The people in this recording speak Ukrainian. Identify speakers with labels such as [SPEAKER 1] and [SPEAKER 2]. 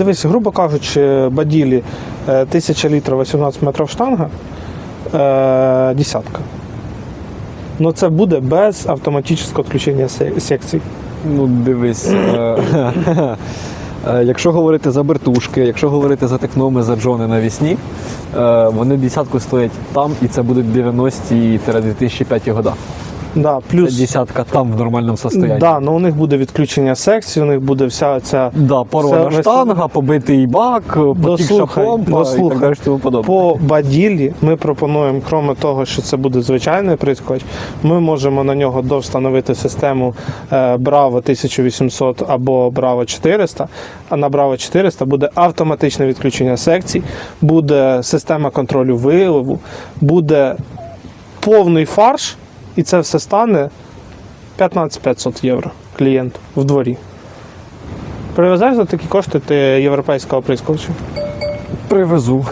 [SPEAKER 1] Дивись, грубо кажучи, баділі е, 1000 літрів 18 метрів штанга, е, десятка. Ну це буде без автоматичного відключення секцій.
[SPEAKER 2] Ну, дивись. е, е, Якщо говорити за бертушки, якщо говорити за техноми, за джони навісні, е, вони десятку стоять там, і це будуть 90-2005 года.
[SPEAKER 1] Да,
[SPEAKER 2] Це
[SPEAKER 1] плюс
[SPEAKER 2] десятка там в нормальному состоянні.
[SPEAKER 1] да, ну, у них буде відключення секцій, у них буде вся ця
[SPEAKER 2] Да, порвана
[SPEAKER 1] Це-
[SPEAKER 2] штанга, побитий бак, потікша
[SPEAKER 1] Дослухай,
[SPEAKER 2] помпа і
[SPEAKER 1] дослухай.
[SPEAKER 2] так далі подобне.
[SPEAKER 1] По баділі ми пропонуємо, крім того, що це буде звичайний прискоч, ми можемо на нього довстановити систему е, Bravo 1800 або Bravo 400. А на Bravo 400 буде автоматичне відключення секцій, буде система контролю виливу, буде повний фарш, і це все стане 15 500 євро клієнту в дворі. Привезеш за такі кошти ти європейського прискоча?
[SPEAKER 2] Привезу.